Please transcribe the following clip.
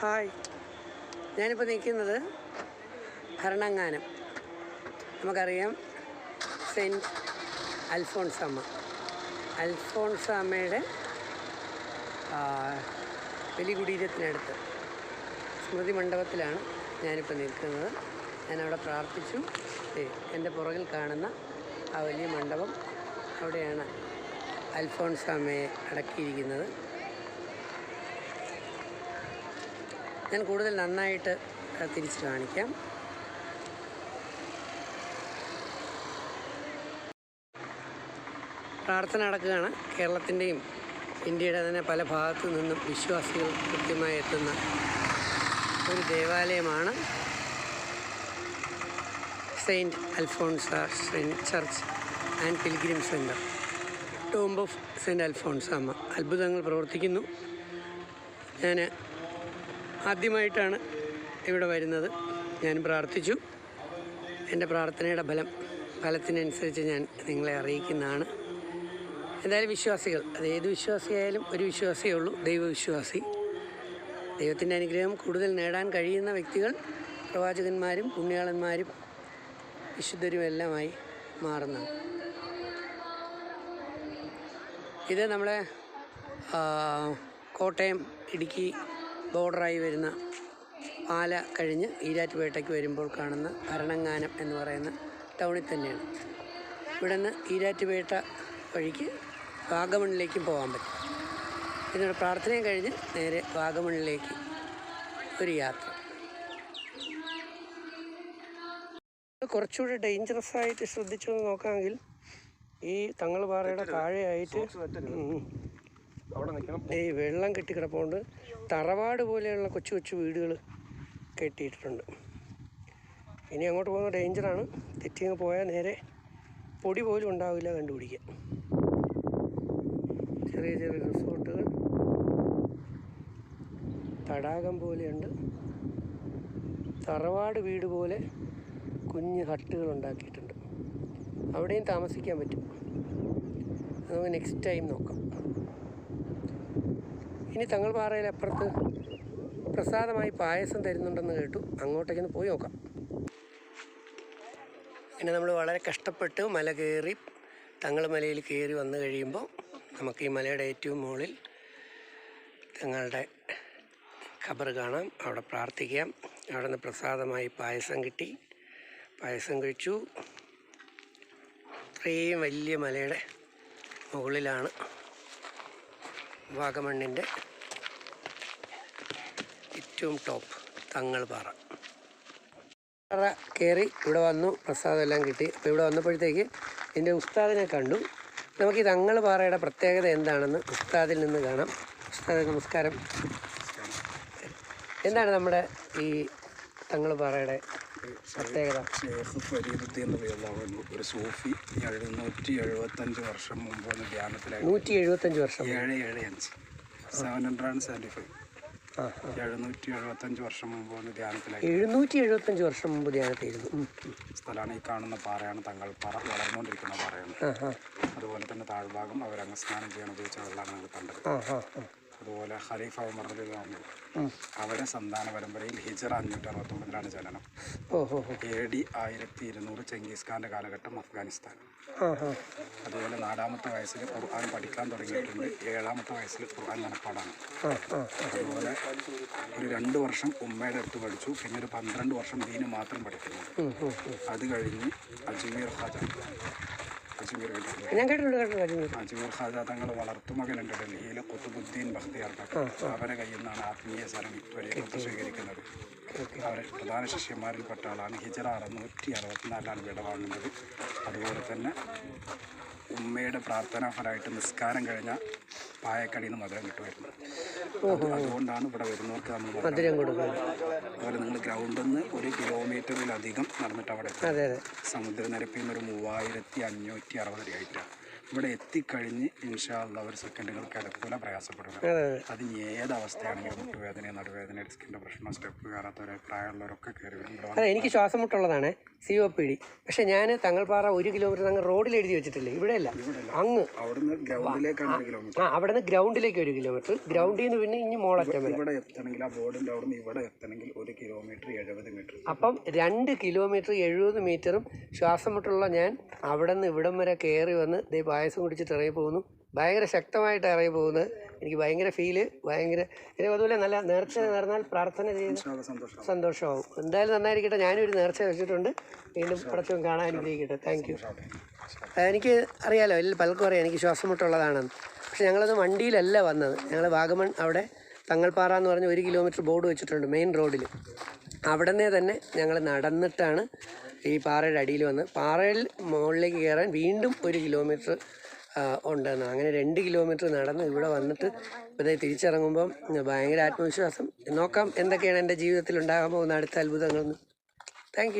Hi. ഞാനിപ്പോൾ നിൽക്കുന്നത് ഭരണങ്ങാനം. നമുക്കറിയാം സെന്റ് അൽഫോൺസമ്മ. അൽഫോൺസാമ്മയുടെ ആ, ബലികുടീരത്തിനടുത്ത് സ്മൃതി മണ്ഡപത്തിലാണ് ഞാനിപ്പോൾ നിൽക്കുന്നത്. ഞാനവിടെ പ്രാർത്ഥിച്ചു. എന്റെ പുറകിൽ കാണുന്ന ആ വലിയ മണ്ഡപം അവിടെയാണ് അൽഫോൺസാമ്മയെ അടക്കിയിരിക്കുന്നത്. ഞാൻ കൂടുതൽ നന്നായിട്ട് തിരിച്ച് കാണിക്കാം. പ്രാർത്ഥന നടക്കുകയാണ്. കേരളത്തിന്റെയും ഇന്ത്യയുടെ തന്നെ പല ഭാഗത്തു നിന്നും വിശ്വാസികൾ കൃത്യമായി എത്തുന്ന ഒരു ദേവാലയമാണ് saint Alphonsa church and pilgrim centre tomb of saint Alphonsamma അത്ഭുതങ്ങൾ പ്രവർത്തിക്കുന്നു. ഞാൻ ആദ്യമായിട്ടാണ് ഇവിടെ വരുന്നത്. ഞാൻ പ്രാർത്ഥിച്ചു. എന്റെ പ്രാർത്ഥനയുടെ ഫലം ഫലത്തിനനുസരിച്ച് ഞാൻ നിങ്ങളെ അറിയിക്കുന്നതാണ്. എന്തായാലും വിശ്വാസികൾ അത് ഏത് വിശ്വാസിയായാലും ഒരു വിശ്വാസിയേ ഉള്ളൂ ദൈവവിശ്വാസി. ദൈവത്തിന്റെ അനുഗ്രഹം കൂടുതൽ നേടാൻ കഴിയുന്ന വ്യക്തികൾ പ്രവാചകന്മാരും പുണ്യാളന്മാരും വിശുദ്ധരും എല്ലാമായി മാറുന്നതാണ് ഇത് നമ്മളെ കോട്ടയം ഇടുക്കി ബോർഡറായി വരുന്ന പാല കഴിഞ്ഞ് ഈരാറ്റുപേട്ടയ്ക്ക് വരുമ്പോൾ കാണുന്ന ഭരണങ്ങാനം എന്ന് പറയുന്ന ടൗണിൽ തന്നെയാണ്. ഇവിടെ നിന്ന് ഈരാറ്റുപേട്ട വഴിക്ക് വാഗമണിലേക്കും പോകാൻ പറ്റും. ഇതിനോട് പ്രാർത്ഥനയും കഴിഞ്ഞ് നേരെ വാഗമണിലേക്ക് ഒരു യാത്ര. കുറച്ചുകൂടി ഡേഞ്ചറസ് ആയിട്ട് ശ്രദ്ധിച്ചു നോക്കാമെങ്കിൽ ഈ തങ്ങൾ പാറയുടെ താഴെയായിട്ട്. അവിടെ നിൽക്കണം. ഈ വെള്ളം കെട്ടിക്കിടപ്പുണ്ട് തറവാട് പോലെയുള്ള കൊച്ചു കൊച്ചു വീടുകൾ കെട്ടിയിട്ടുണ്ട് ഇനി അങ്ങോട്ട് പോകുന്ന ഡേഞ്ചറാണ്. തെറ്റിങ്ങ് പോയാൽ നേരെ പൊടി പോലും ഉണ്ടാവില്ല കണ്ടുപിടിക്കാൻ. ചെറിയ ചെറിയ റിസോർട്ടുകൾ. തടാകം പോലെയുണ്ട്. തറവാട് വീട് പോലെ കുഞ്ഞ് ഹട്ടുകൾ ഉണ്ടാക്കിയിട്ടുണ്ട്. അവിടെയും താമസിക്കാൻ പറ്റും. നമുക്ക് നെക്സ്റ്റ് ടൈം നോക്കാം. ഇനി തങ്ങൾ പാറയിലപ്പുറത്ത് പ്രസാദമായി പായസം തരുന്നുണ്ടെന്ന് കേട്ടു. അങ്ങോട്ടേക്കൊന്ന് പോയി നോക്കാം. പിന്നെ നമ്മൾ വളരെ കഷ്ടപ്പെട്ട് മല കയറി തങ്ങൾ മലയിൽ കയറി വന്നു കഴിയുമ്പോൾ നമുക്ക് ഈ മലയുടെ ഏറ്റവും മുകളിൽ തങ്ങളുടെ ഖബർ കാണാം. അവിടെ പ്രാർത്ഥിക്കാം. അവിടെ നിന്ന് പ്രസാദമായി പായസം കിട്ടി. പായസം കഴിച്ചു. ഇത്രയും വലിയ മലയുടെ മുകളിലാണ് വാഗമണ്ണിന്റെ ഏറ്റവും ടോപ്പ് തങ്ങൾ പാറ. കയറി ഇവിടെ വന്നു പ്രസാദം എല്ലാം കിട്ടി. അപ്പോൾ ഇവിടെ വന്നപ്പോഴത്തേക്ക് എന്റെ ഉസ്താദിനെ കണ്ടു. നമുക്ക് ഈ തങ്ങൾ പാറയുടെ പ്രത്യേകത എന്താണെന്ന് ഉസ്താദിൽ നിന്ന് കാണാം. ഉസ്താദ് നമസ്കാരം. എന്താണ് നമ്മുടെ ഈ തങ്ങൾ പാറയുടെ പ്രത്യേകത. ഷേഖ് ഫരീദുദ്ദീൻ റളിയല്ലാഹു ഒരു സൂഫി എഴുന്നൂറ്റി എഴുപത്തഞ്ച് വർഷം മുമ്പ് ധ്യാനത്തിലായി നൂറ്റി എഴുപത്തഞ്ച് വർഷം ഏഴ് ഏഴ് അഞ്ച്. Seven hundred and seventy five എഴുന്നൂറ്റി എഴുപത്തഞ്ച് വർഷം മുമ്പ് ധ്യാനത്തിലായി എഴുന്നൂറ്റി എഴുപത്തഞ്ച് വർഷം മുമ്പ് ധ്യാനത്തിലായിരുന്നു. സ്ഥലമാണ് ഈ കാണുന്ന പാറയാണ് തങ്ങൾ പാറ വളർന്നുകൊണ്ടിരിക്കുന്ന പാറയാണ്. അതുപോലെ തന്നെ താഴ്ഭാഗം അവർ അങ്ങ് സ്നാനം ചെയ്യാൻ ഉപയോഗിച്ച വെള്ളമാണ് ഞങ്ങൾ കണ്ടത്. അതുപോലെ ഖലീഫ ഉമർ റളിയല്ലാഹു ഉം. അവരെ സന്താന പരമ്പരയിൽ ഹിജറ അഞ്ഞൂറ്റി അറുപത്തൊമ്പതിലാണ് ജനനം എ ഡി ആയിരത്തി ഇരുന്നൂറ് ചെങ്കീസ് ഖാന്റെ കാലഘട്ടം അഫ്ഗാനിസ്ഥാൻ അതുപോലെ നാലാമത്തെ വയസ്സിൽ ഖുർആൻ പഠിക്കാൻ തുടങ്ങിയിട്ടുണ്ട്. ഏഴാമത്തെ വയസ്സിൽ ഖുർആൻ മനപ്പാടാണ്. ആ അതുപോലെ ഒരു രണ്ട് വർഷം ഉമ്മയുടെ അടുത്ത് പഠിച്ചു. പിന്നെ ഒരു പന്ത്രണ്ട് വർഷം ദീന് മാത്രം ഉം. അത് കഴിഞ്ഞ് അജ്മീർ ഖാജ. അജ്മീർ? ഞാൻ കേട്ടിട്ടുണ്ട് കേട്ടിട്ടുണ്ട് അജ്മീർ ഖാജ തങ്ങൾ വളർത്തുമകനുണ്ട് ഡൽഹിയിലെ കുത്തുബുദ്ദീൻ ബഖ്തിയാർ അവരെ കയ്യിൽ നിന്നാണ് ആത്മീയ സർട്ടിഫിക്കറ്റ് സ്വീകരിക്കുന്നത്. അവരെ പ്രധാന ശിഷ്യന്മാരിൽപ്പെട്ട ആളാണ് ഹിജറ അറുന്നൂറ്റി അറുപത്തിനാലിലാണ് വിടവാങ്ങുന്നത് അതുപോലെ തന്നെ ഉമ്മയുടെ പ്രാർത്ഥനാ ഫലമായിട്ട് നിസ്കാരം കഴിഞ്ഞ പായക്കടിയിൽ നിന്ന് മധുരം കിട്ടുമായിരുന്നു. അത് അതുകൊണ്ടാണ് ഇവിടെ വരുന്നവർക്ക് നമ്മൾ മധുരം കൊടുക്കുന്നത്. അതുപോലെ നിങ്ങൾ ഗ്രൗണ്ടിൽ നിന്ന് ഒരു കിലോമീറ്ററിലധികം നടന്നിട്ട് അവിടെ സമുദ്രനിരപ്പിൽ നിന്ന് ഒരു മൂവായിരത്തി അഞ്ഞൂറ്റി അറുപത് അടി ആയിട്ടാണ് ഇവിടെ എത്തിക്കഴിഞ്ഞ് ഇൻഷാല്ല ഒരു സെക്കൻഡുകൾ കിടക്കൂല പ്രയാസപ്പെടുക. അതെ ഇനി ഏത് അവസ്ഥയാണെങ്കിലും മുട്ടുവേദന നടുവേദന ഡിസ്കിന്റെ പ്രശ്നം സ്റ്റെപ്പ് കയറാത്തവരെ പ്രായമുള്ളവരൊക്കെ കയറി അതെ എനിക്ക് ശ്വാസം മുട്ടുള്ളതാണ് സി ഒ പി ഡി പക്ഷെ ഞാൻ തങ്ങൾപ്പാറ ഒരു കിലോമീറ്റർ തങ്ങൾ റോഡിൽ എഴുതി വെച്ചിട്ടില്ലേ? ഇവിടെയല്ല. അങ്ങ്. അവിടുന്ന് ഗ്രൗണ്ടിലേക്കാണ് ഒരു കിലോമീറ്റർ ആ അവിടെ നിന്ന് ഗ്രൗണ്ടിലേക്ക് ഒരു കിലോമീറ്റർ ഗ്രൗണ്ടിൽ നിന്ന് പിന്നെ ഇനി മോളറ്റം വരെ. ഇവിടെ എത്തണമെങ്കിൽ ആ ബോർഡിന്റെ അവിടുന്ന് ഇവിടെ എത്തണമെങ്കിൽ ഒരു കിലോമീറ്റർ എഴുപത് മീറ്റർ അപ്പം രണ്ട് കിലോമീറ്റർ എഴുപത് മീറ്ററും ശ്വാസം മുട്ടുള്ള ഞാൻ അവിടെ നിന്ന് ഇവിടം വരെ കയറി വന്ന് ദേ പായസം കുടിച്ചിട്ട് ഇറങ്ങി പോകുന്നു. ഭയങ്കര ശക്തമായിട്ട് ഇറങ്ങി പോകുന്നത് എനിക്ക് ഭയങ്കര ഫീൽ ഭയങ്കര പിന്നെ അതുപോലെ നല്ല നേർച്ച നേർന്നാൽ പ്രാർത്ഥന ചെയ്ത് സന്തോഷമാവും. എന്തായാലും നന്നായിരിക്കട്ടെ. ഞാനും ഒരു നേർച്ച വെച്ചിട്ടുണ്ട്. വീണ്ടും പടച്ചും കാണാൻ അനുഗ്രഹിക്കട്ടെ താങ്ക് യു എനിക്ക് അറിയാലോ എല്ലാം പലർക്കും അറിയാം. എനിക്ക് ശ്വാസം മുട്ടുള്ളതാണെന്ന് പക്ഷെ ഞങ്ങളത് വണ്ടിയിലല്ല വന്നത്. ഞങ്ങൾ വാഗമൺ അവിടെ തങ്ങൾപ്പാറ എന്ന് പറഞ്ഞ് ഒരു കിലോമീറ്റർ ബോർഡ് വെച്ചിട്ടുണ്ട് മെയിൻ റോഡിൽ അവിടെ തന്നെ ഞങ്ങൾ നടന്നിട്ടാണ് ഈ പാറയുടെ അടിയിൽ വന്ന് പാറയിൽ മുകളിലേക്ക് കയറാൻ വീണ്ടും ഒരു കിലോമീറ്റർ ഉണ്ടെന്ന്. അങ്ങനെ രണ്ട് കിലോമീറ്റർ നടന്ന് ഇവിടെ വന്നിട്ട് ഇവിടെ തിരിച്ചിറങ്ങുമ്പം ഭയങ്കര ആത്മവിശ്വാസം. നോക്കാം എന്തൊക്കെയാണ് എന്റെ ജീവിതത്തിൽ ഉണ്ടാകാൻ പോകുന്ന അടുത്ത അത്ഭുതങ്ങളെന്ന്. താങ്ക്